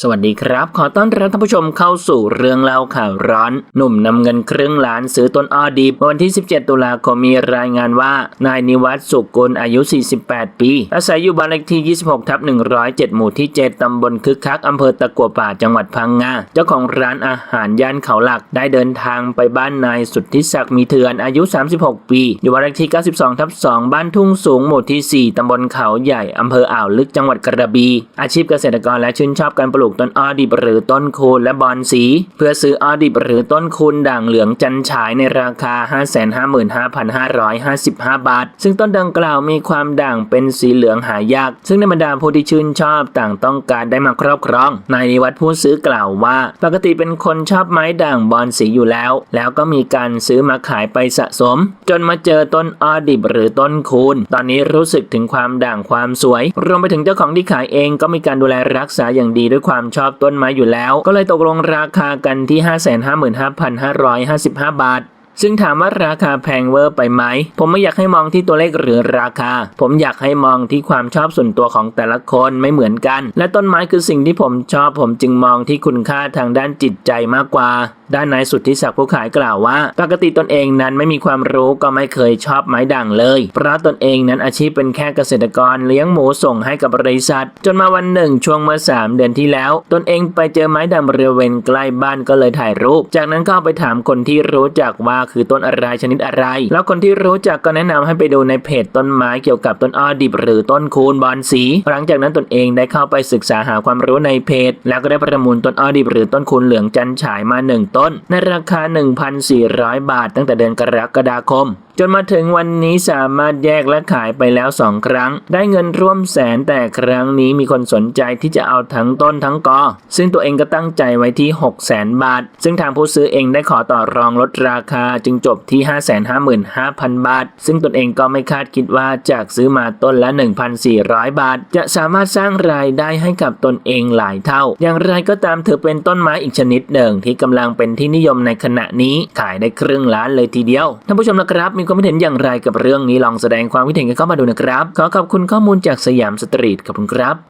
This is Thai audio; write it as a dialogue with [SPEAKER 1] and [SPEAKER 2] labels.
[SPEAKER 1] สวัสดีครับ ขอต้อนรับท่านผู้ชมเข้าสู่เรื่องเล่าข่าวร้อน หนุ่มนำเงินครึ่งล้านซื้อต้นอ้อดีบวันที่ 17 ตุลาคมมีรายงานว่า นายนิวัฒน์สุกุลอายุ 48 ปี อาศัยอยู่บ้านเลขที่ 26 ทับ 107 หมู่ที่ 7 ตำบลคึกคักอำเภอตะกัวป่าจังหวัดพังงา เจ้าของร้านอาหารย่านเขาหลัก ได้เดินทางไปบ้านนายสุทธิศักดิ์มีเถือนอายุ 36 ปี อยู่บ้านเลขที่ 92 ทับ 2 บ้านทุ่งสูงหมู่ที่ 4ตำบลเขาใหญ่อำเภออ่าวลึกจังหวัดกระบี่อาชีพเกษตรกรและชื่นชอบการปลูกลูกต้นอ้อดิบหรือต้นคูณและบอนสี เพื่อซื้ออ้อดิบหรือต้นคูณด่างเหลืองจันฉายในราคา 555,555 บาท ซึ่งต้นดังกล่าวมีความด่างเป็นสีเหลืองหายาก ซึ่งในบรรดาผู้ที่ชื่นชอบต่างต้องการได้มาครอบครองนายนิวัฒน์ผู้ซื้อกล่าวว่า ปกติเป็นคนชอบไม้ด่างบอนสีอยู่แล้ว แล้วก็มีการซื้อมาขายไปสะสม จนมาเจอต้นอ้อดิบหรือต้นคูณตอนนี้รู้สึกถึงความด่างความสวย รวมไปถึงเจ้าของที่ขายเองก็มีการดูแลรักษาอย่างดีด้วยความความชอบต้นไม้อยู่แล้ว ก็เลยตกลงราคากันที่ 555,555 บาทซึ่งถามว่าราคาแพงเวอร์ไปไหม ผมไม่อยากให้มองที่ตัวเลขหรือราคา ผมอยากให้มองที่ความชอบส่วนตัวของแต่ละคนไม่เหมือนกัน และต้นไม้คือสิ่งที่ผมชอบ ผมจึงมองที่คุณค่าทางด้านจิตใจมากกว่า ด้านนายสุทธิศักดิ์ผู้ขายกล่าวว่า ปกติตนเองนั้นไม่มีความรู้ก็ไม่เคยชอบไม้ด่างเลย เพราะตนเองนั้นอาชีพเป็นแค่เกษตรกรเลี้ยงหมูส่งให้กับบริษัท จนมาวันหนึ่งช่วงเมื่อสามเดือนที่แล้ว ตนเองไปเจอไม้ด่างบริเวณใกล้บ้านก็เลยถ่ายรูป จากนั้นก็เอาไปถามคนที่รู้จักว่าคือต้นอะไรชนิดอะไร แล้วคนที่รู้จักก็แนะนำให้ไปดูในเพจต้นไม้เกี่ยวกับต้นอ้อดิบหรือต้นคูณบอนสี หลังจากนั้นตนเองได้เข้าไปศึกษาหาความรู้ในเพจ แล้วก็ได้ประมูลต้นอ้อดิบหรือต้นคูณเหลืองจันฉายมาหนึ่งต้น ในราคา 1,400 บาทตั้งแต่เดือนกรกฎาคม จนมาถึงวันนี้สามารถแยกและขายไปแล้ว 2 ครั้ง ได้เงินร่วมแสนแต่ครั้งนี้มีคนสนใจที่จะเอาทั้งต้นทั้งกอ ซึ่งตัวเองก็ตั้งใจไว้ที่ 6 0 0 0 0 0บาท ซึ่งทางผู้ซื้อเองได้ขอต่อรองลดราคาจึงจบที่ 555,000 บาท ซึ่งตนเองก็ไม่คาดคิดว่าจากซื้อมาต้นละ 1,400 บาท จะสามารถสร้างรายได้ให้กับตนเองหลายเท่า อย่างไรก็ตามเธอเป็นต้นไม้อีกชนิดหนึ่งที่กำลังเป็นที่นิยมในขณะนี้ขายได้ครึ่งล้านเลยทีเดียวท่านผู้ชมนะครับ มีความคิดเห็นอย่างไรกับเรื่องนี้ลองแสดงความคิดเห็นกันเข้ามาดูนะครับ ขอขอบคุณข้อมูลจากสยามสตรีทขอบคุณครับ